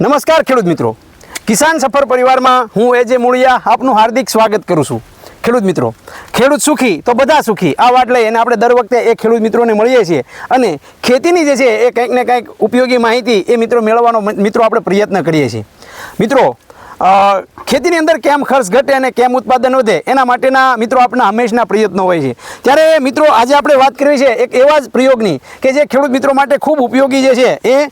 નમસ્કાર ખેડૂત મિત્રો. કિસાન સફર પરિવારમાં હું એજે મૂળિયા આપનું હાર્દિક સ્વાગત કરું છું. ખેડૂત મિત્રો, ખેડૂત સુખી તો બધા સુખી. આ વાત લઈ અને આપણે દર વખતે એ ખેડૂત મિત્રોને મળીએ છીએ. અને ખેતીની જે છે એ કંઈક ને કંઈક ઉપયોગી માહિતી એ મિત્રો મેળવવાનો મિત્રો આપણે પ્રયત્ન કરીએ છીએ. મિત્રો ખેતીની અંદર કેમ ખર્ચ ઘટે અને કેમ ઉત્પાદન વધે, એના માટેના મિત્રો આપણા હંમેશના પ્રયત્નો હોય છે. ત્યારે મિત્રો, આજે આપણે વાત કરવી છે એક એવા જ પ્રયોગની કે જે ખેડૂત મિત્રો માટે ખૂબ ઉપયોગી જે છે, એ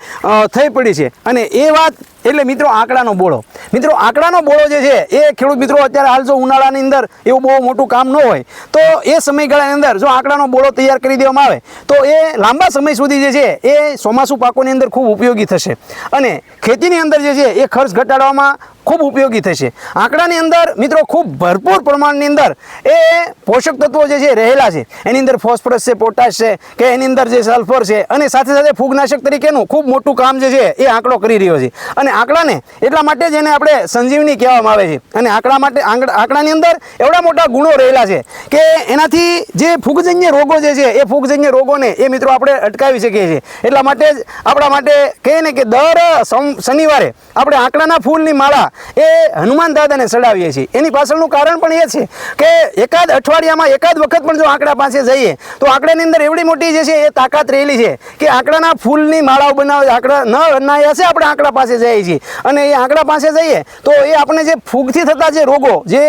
થઈ પડી છે. અને એ વાત એટલે મિત્રો આંકડાનો બોળો. મિત્રો, આંકડાનો બોળો જે છે, એ ખેડૂત મિત્રો અત્યારે હાલ જો ઉનાળાની અંદર એવું બહુ મોટું કામ ન હોય, તો એ સમયગાળાની અંદર જો આંકડાનો બોળો તૈયાર કરી દેવામાં આવે, તો એ લાંબા સમય સુધી જે છે, એ ચોમાસુ પાકોની અંદર ખૂબ ઉપયોગી થશે. અને ખેતીની અંદર જે છે, એ ખર્ચ ઘટાડવામાં ખૂબ ઉપયોગી થશે. આંકડાની અંદર, મિત્રો, ખૂબ ભરપૂર પ્રમાણની અંદર એ પોષક તત્વો જે છે રહેલા છે. એની અંદર ફોસ્ફરસ છે, પોટાશ છે, કે એની અંદર જે સલ્ફર છે અને સાથે સાથે ફૂગનાશક તરીકેનું ખૂબ મોટું કામ જે છે એ આંકડો કરી રહ્યો છે. અને આંકડાને એટલા માટે જ એને આપણે સંજીવની કહેવામાં આવે છે. અને આંકડા માટે, આંકડા- આંકડાની અંદર એવડા મોટા ગુણો રહેલા છે કે એનાથી જે ફૂગજન્ય રોગો જે છે એ ફૂગજન્ય રોગોને એ મિત્રો આપણે અટકાવી શકીએ છીએ. એટલા માટે જ આપણા માટે કહીએ ને કે દર શનિવારે આપણે આંકડાના ફૂલની માળા એ હનુમાન દાદાને ચડાવીએ છીએ. એની પાછળનું કારણ પણ એ છે કે એકાદ અઠવાડિયામાં એકાદ વખત પણ જો આંકડા પાસે જઈએ, તો આંકડાની અંદર એવડી મોટી જે છે એ તાકાત રહેલી છે કે આંકડાના ફૂલની માળાઓ બનાવે, આંકડા ન અનાયા છે આપણે આંકડા પાસે જઈએ છીએ. અને એ આંકડા પાસે જઈએ, તો એ આપણે જે ફૂગથી થતા જે રોગો, જે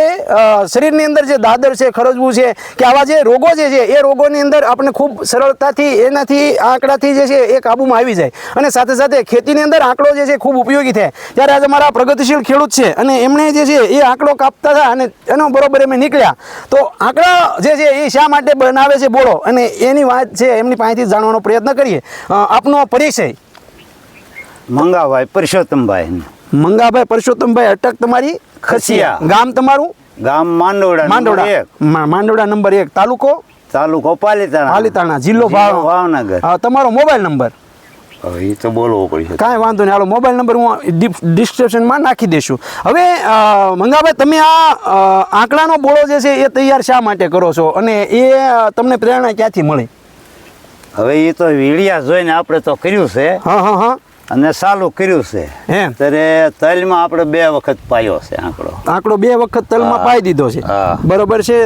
શરીરની અંદર જે દાદર છે, ખરજવું છે, કે આવા જે રોગો જે છે, એ રોગોની અંદર આપણે ખૂબ સરળતાથી એનાથી આંકડાથી જે છે એ કાબૂમાં આવી જાય. અને સાથે સાથે ખેતીની અંદર આંકડો જે છે ખૂબ ઉપયોગી થાય. ત્યારે આજે મારા પ્રગતિશીલ ખેડૂત છે અને એમણે જે છે એ આંકડો કાપતા હતા અને એનો બરોબર એમ નીકળ્યા. તો આંકડા જે છે એ શા માટે બનાવે છે બોલો? અને એની વાત છે એમની પાસેથી જાણવાનો પ્રયત્ન કરીએ. આપનો પરિચય. મંગાભાઈ પરસોત્તમભાઈ. મંગાભાઈ પરસોત્તમભાઈ અટક તમારી? ખસિયા. ગામ તમારું? ગામ માંડોડા માંડોડા. માંડોડા નંબર એક. તાલુકો? તાલુકો પાલીતાણા. પાલીતાણા જિલ્લો ભાવ ભાવનગર. તમારો મોબાઈલ નંબર? એ તો બોલવો પડશે. કાંઈ વાંધો નહીં. હાલો મોબાઈલ નંબર હું ડિસ્ક્રિપ્શનમાં નાખી દઈશું. હવે મંગાભાઈ તમે આ આંકડાનો બોળો જે છે એ તૈયાર શા માટે કરો છો? અને એ તમને પ્રેરણા ક્યાંથી મળી? હવે એ તો વીડિયા જોઈને આપણે તો કર્યું છે. હા હા હા. અને સાલું કર્યું છે. એમ? ત્યારે તલમાં આપણે બે વખત પાયો છે આંકડો. આંકડો બે વખત તલમાં પાઈ દીધો છે. બરોબર છે?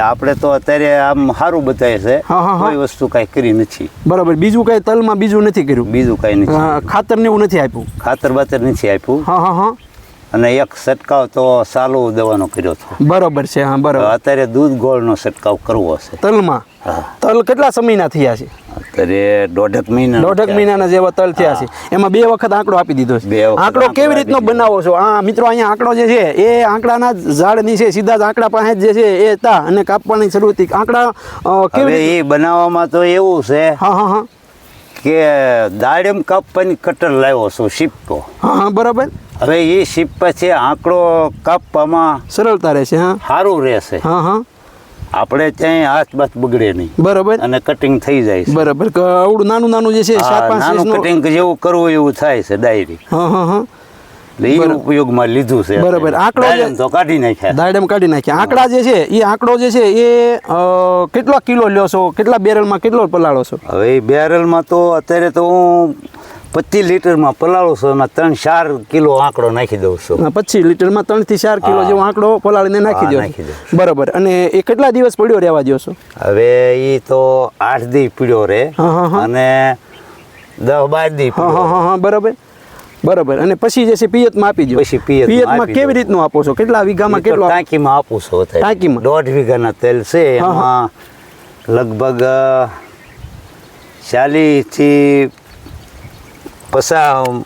આપણે તો અત્યારે આમ સારું બતાવે છે. હા, હા, હા. કોઈ વસ્તુ કાંઈ કરી નથી. બરોબર. બીજું કઈ તલમાં બીજું નથી કર્યું? બીજું કાંઈ નથી. ખાતર ને એવું નથી આપ્યું? ખાતર બાતર નથી આપ્યું. હા હા હા. અને એક છંટકાવ તો ચાલુ દવાનો કર્યો હતો. બરોબર છે હા બરોબર. અત્યારે દૂધ ગોળનો છંટકાવ કરવો છે. તલમાં? હા. તલ કેટલા સમયના થયા છે? અત્યારે દોઢક મહિના દોઢક મહિનાના જેવા તલ થયા છે. એમાં બે વખત આંકડો આપી દીધો છે. આંકડો કેવી રીતનો બનાવો છો? આ મિત્રો અહીંયા આંકડો જે છે એ આંકડાના ઝાડની છે સીધા જ આંકડા પાસે જ છે એ હતા અને કાપવાની શરૂ હતી. આંકડા કેવી એ બનાવવામાં તો એવું છે હા હા હા. કે દાડમ કાપવાની કટર લાવ્યો છું શીપકો. હા હા બરાબર. હવે એ શીપ પછી આંકડો કાપવામાં સરળતા રહેશે હા. સારું રહેશે. હા હા. આપણે ત્યાં હાથ બાથ બગડે નહીં. બરાબર. અને કટિંગ થઈ જાય છે. બરાબર. આવડું નાનું નાનું જે છે સાત પાંચ નાનું કટિંગ જેવું કરવું એવું થાય છે ડાયરી હા હા હા. ઉપયોગમાં લીધું છે બરાબર. આંકડો તો કાઢી નાખ્યા. દાડમ કાઢી નાખ્યા. આંકડા જે છે એ આંકડો જે છે એ કેટલા કિલો લ્યો છો? કેટલા બેરલમાં કેટલો પલાળો છો? હવે બેરલમાં તો અત્યારે તો હું પચીસ લીટરમાં પલાળું છું એમાં ત્રણ ચાર કિલો આંકડો નાખી દઉં છું પચીસ લીટરમાં ત્રણથી ચાર કિલો જેવો આંકડો પલાળીને નાખી દો નાખી દઉં. બરાબર અને એ કેટલા દિવસ પડ્યો રહેવા દો છો હવે એ તો આઠ દી પીડ્યો રે હા, હા, હા. અને દસ બાર દી હા હા હા બરાબર બરાબર અને પછી જે છે પિયતમાં આપી દો પછી પિયતમાં કેવી રીતનું આપો છો કેટલા વીઘામાં કેટલો? ટાંકીમાં આપું છું. ટાંકીમાં? દોઢ વીઘાના તેલ છે. એમાં લગભગ ચાલીસ થી પચાસ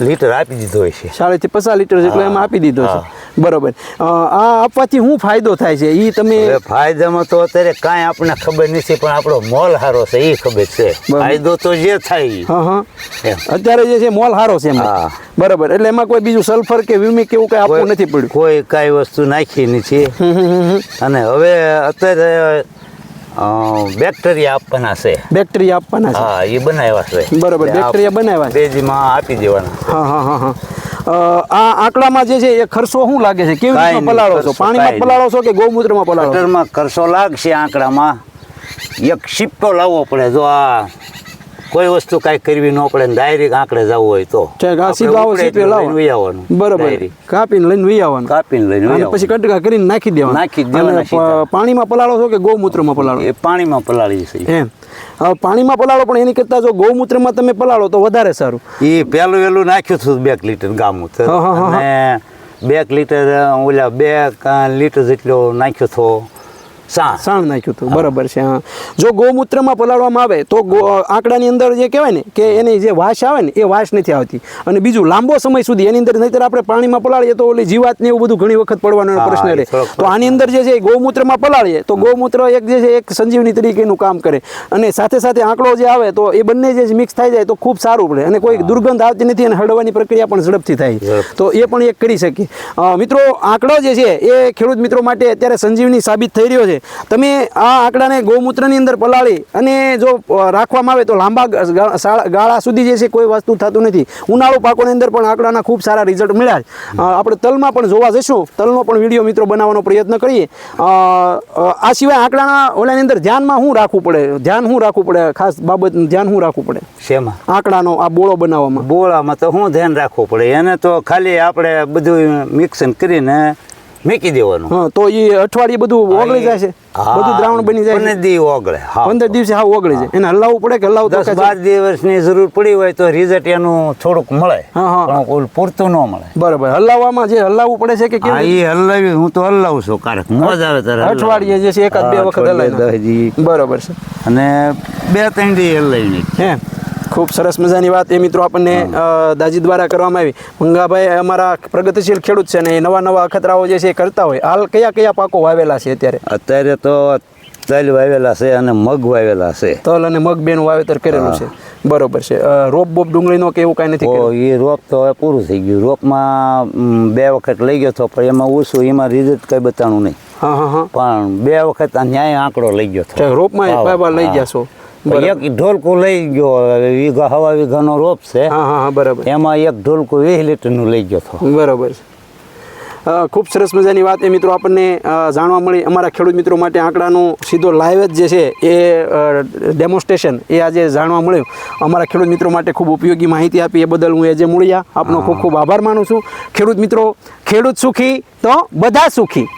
લીટર આપી દીધો છે. સાડી થી પચાસ લીટર જેટલો એમ આપી દીધો. છે. બરોબર. આ આપવાથી શું ફાયદો થાય છે? એ તમે ફાયદામાં તો અત્યારે કાંઈ આપણને ખબર નથી પણ આપણો મોલ સારો છે એ ખબર છે. ફાયદો તો જે થાય. હા હા. અત્યારે જે છે મોલ હારો છે એમાં. બરાબર. એટલે એમાં કોઈ બીજું સલ્ફર કે વિમિક એવું કઈ આપવું નથી પડ્યું. કોઈ કાંઈ વસ્તુ નાખી નથી. અને હવે અત્યારે બેક્ટેરિયા આપવાના છે. બેક્ટેરિયા આપવાના છે? હા એ બનાવ્યા છે. બરોબર, બેક્ટેરિયા બનાવ્યા છે. બેજીમાં આપી દેવાના. હા હા હા હા. આ આંકડામાં જે છે એ ખર્ચો શું લાગે છે? કેવી રીતે પલાળો છો? પાણીમાં પલાળો છો કે ગૌમૂત્રમાં પલાળો ખર્ચો લાગશે આંકડામાં. એક શિપ્પો લાવવો પડે જો આ કોઈ વસ્તુ કાંઈ કરવી ન પડે ને ડાયરેક્ટ આંકડે જવું હોય તો. વહી. બરોબર. કાપીને લઈને વી આવવાનું કાપીને લઈને અને પછી. કટકા કરીને નાખી દેવાનું. નાખી દેવાના પાણીમાં પલાળો છો કે ગૌમૂત્રમાં પલાળો? એ પાણીમાં પલાળી છે. એમ. હવે પાણીમાં પલાળો પણ એની કરતાં જો ગૌમૂત્રમાં તમે પલાળો તો વધારે સારું. એ પહેલું વહેલું નાખ્યું હતું બે લીટર ગામૂત્ર અને બે લીટર ઓલા બે લીટર જેટલો નાખ્યો હતો. સાણ. નાખ્યું હતું. બરાબર છે હા. જો ગૌમૂત્રમાં પલાળવામાં આવે તો આંકડાની અંદર જે કહેવાય ને કે એની જે વાસ આવે ને એ વાસ નથી આવતી. અને બીજું લાંબો સમય સુધી એની અંદર નહીતર આપણે પાણીમાં પલાળીએ તો ઓલી જીવાત ને એવું બધું ઘણી વખત પડવાનો પ્રશ્ન રહે. તો આની અંદર જે છે એ ગૌમૂત્રમાં પલાળીએ તો ગૌમૂત્ર એક જે છે એક સંજીવની તરીકેનું કામ કરે. અને સાથે સાથે આંકડો જે આવે તો એ બંને જે મિક્સ થઈ જાય તો ખૂબ સારું પડે. અને કોઈ દુર્ગંધ આવતી નથી અને હળવાની પ્રક્રિયા પણ ઝડપથી થાય. તો એ પણ એક કરી શકીએ. મિત્રો આંકડો જે છે એ ખેડૂત મિત્રો માટે અત્યારે સંજીવની સાબિત થઈ રહ્યો છે. તમે આ આંકડાને ગૌમૂત્રની અંદર પલાળી અને જો રાખવામાં આવે તો લાંબા ગાળા સુધી જે છે કોઈ વસ્તુ થતું નથી. ઉનાળુ પાકોની અંદર પણ આંકડાના ખૂબ સારા રિઝલ્ટ મળ્યા છે. આપણે તલમાં પણ જોવા જશું તલનો પણ વીડિયો મિત્રો બનાવવાનો પ્રયત્ન કરીએ. આ સિવાય આંકડાના ઓલાની અંદર ધ્યાનમાં શું રાખવું પડે? ધ્યાન શું રાખવું પડે? ખાસ બાબત ધ્યાન શું રાખવું પડે? શેમાં? આંકડાનો આ બોળો બનાવવામાં. બોળામાં તો શું ધ્યાન રાખવું પડે? એને તો ખાલી આપણે બધું મિક્સન કરીને મૂકી દેવાનું. હા તો એ અઠવાડિયે બધું ઓગળી જાય છે. બધું દ્રાવણ બની જાય પંદર દિવસ ઓગળે હા. પંદર દિવસે હા ઓગળી જાય. એને હલાવવું પડે કે હલાવવું તો દસ બાર દિવસની જરૂર પડી હોય તો રિઝલ્ટ એનું થોડુંક મળે. હા, હા. પણ પૂરતું ન મળે. બરાબર. હલાવવામાં જે હલાવવું પડે છે કે કેવું એ હલાવી હું તો હલાવું છું કારક. મોજ આવે ત્યારે અઠવાડિયે જે છે એકાદ બે વખત હલાવી. બરાબર છે. અને બે ત્રણ દી હલાવી હે. ખૂબ સરસ મજાની વાત એ મિત્રો આપણને દાજી દ્વારા કરવામાં આવી. મંગાભાઈ અમારા પ્રગતિશીલ ખેડૂત છે ને એ નવા નવા અખતરાઓ જે છે એ કરતા હોય. હાલ કયા કયા પાકો વાવેલા છે અત્યારે? અત્યારે તો તલ વાવેલા છે અને મગ વાવેલા છે. તલ અને મગ બેનું વાવેતર કરેલું છે. બરોબર છે. રોપ બોપ ડુંગળીનો કે એવું કાંઈ નથી એ રોપ તો હવે પૂરું થઈ ગયું. રોપમાં મ, બે વખત લઈ ગયો હતો પણ એમાં ઓછું એમાં રિઝલ્ટ કઈ બતાણું નહીં. હા હા હા. પણ બે વખત આ ન્યાય આંકડો લઈ ગયો હતો રોપમાં લઈ ગયા છો. એક ઢોલકું લઈ ગયો વીઘા હવા વીઘાનો રોપ છે. હા હા બરાબર. એમાં એક ઢોલકું વીસ લીટરનું લઈ ગયો હતો. બરાબર. છે ખૂબ સરસ મજાની વાત એ મિત્રો આપણને જાણવા મળી. અમારા ખેડૂત મિત્રો માટે આંકડાનો સીધો લાઈવ જ જે છે એ ડેમોન્સ્ટ્રેશન એ આજે જાણવા મળ્યું. અમારા ખેડૂત મિત્રો માટે ખૂબ ઉપયોગી માહિતી આપી એ બદલ હું એ જે મૂળિયા આપનો ખૂબ ખૂબ આભાર માનું છું. ખેડૂત મિત્રો ખેડૂત સુખી તો બધા સુખી.